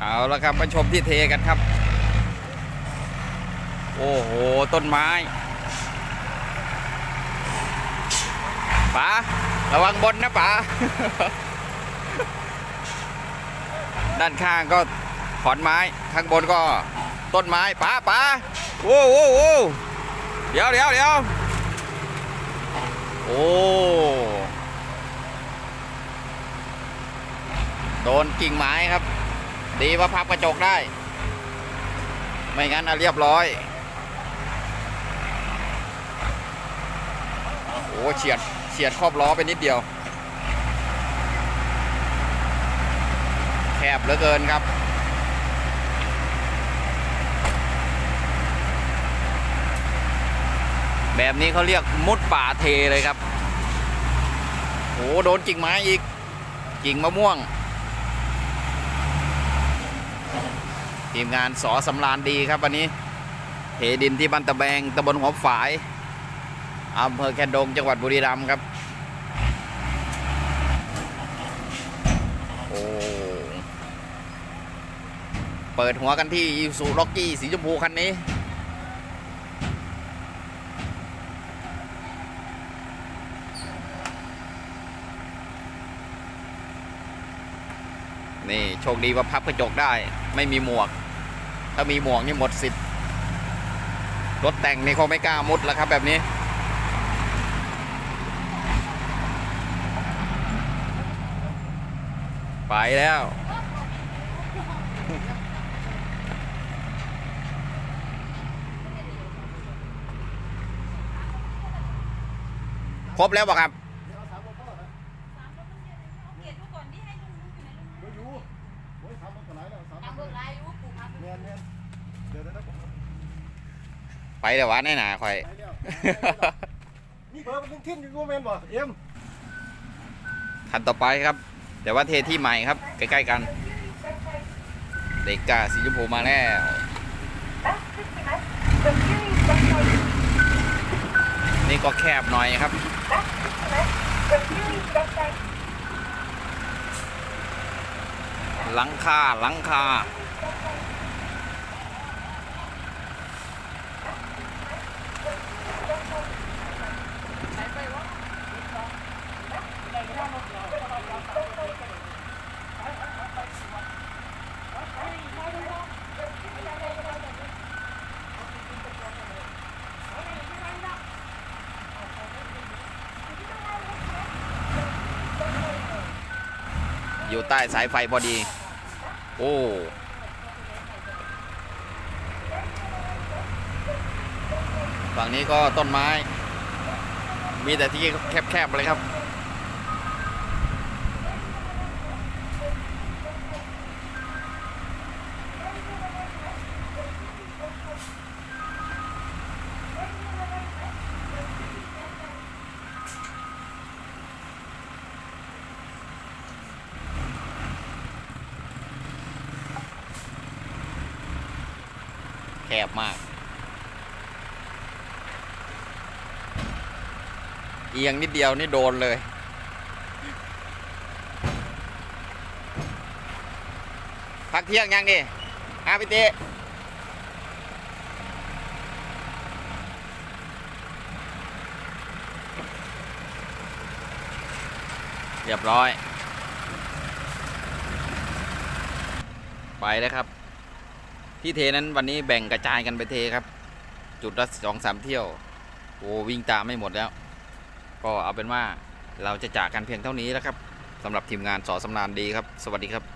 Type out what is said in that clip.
เอาละครับมาชมที่เทกันครับ โอ้โห ต้นไม้ป๋าระวังบนนะป๋าด้านข้างก็ขอนไม้ ข้างบนก็ต้นไม้ป๋าป๋าโอ้โหเดี๋ยวเดี๋ยวเดี๋ยวโอ้โดนกิ่งไม้ครับ ดีว่าพับกระจกได้ ไม่งั้นอะเรียบร้อย โอ้เฉียดเฉียดครอบล้อไปนิดเดียว แคบเหลือเกินครับแบบนี้เขาเรียกมุดป่าเทเลยครับ โอ้โดนกิ่งไม้อีก กิ่งมะม่วง ทีมงานสอสำรานดีครับวันนี้เทดินที่บ้านตะแบงตำบลหัวฝายอำเภอแคนดงจังหวัดบุรีรัมย์ครับ โอ้ เปิดหัวกันที่ยูสุล็อกกี้สีชมพูคันนี้ นี่ โชคดีว่าพับกระจกได้ไม่มีหมวก ถ้ามีหมวกนี่หมดสิทธิ์รถแต่งนี่เขาไม่กล้ามุดแล้วครับแบบนี้ ไปแล้ว ครบแล้วป่ะครับ เกียรติทุกคนที่ให้ลุงลุงอยู่ไหนลุง ไม่รู้โอ้ยทำมันก็หลายแล้วสาม ทำเบิกลายรู้ปู่ครับ เนียนเนียนเดี๋ยวเดี๋ยวเดี๋ยวผม ไปแต่ว่าแน่หนาคอยไปแล้วนี่เบอร์มันทิ้นอยู่กูเมนบ่เอ็มคันต่อไปครับ แต่ว่าเทที่ใหม่ครับ ใกล้ๆกัน เด็กกาสีชมพูมาแล้วนี่ก็แคบหน่อยครับหลังคาหลังคา อยู่ใต้สายไฟพอดี โอ้ฝั่งนี้ก็ต้นไม้ มีแต่ที่แคบๆเลยครับ บมาก เอียงนิดเดียวนี่โดนเลย พักเที่ยงยังดิอาพี่เต้เรียบร้อย ไปแล้วครับ ที่เทนั้นวันนี้แบ่งกระจายกันไปเทครับ จุดละสองสามเที่ยว โอ้วิ่งตามไม่หมดแล้ว ก็เอาเป็นว่าเราจะจากกันเพียงเท่านี้แล้วครับสำหรับทีมงานสอสำนานดีครับ สวัสดีครับ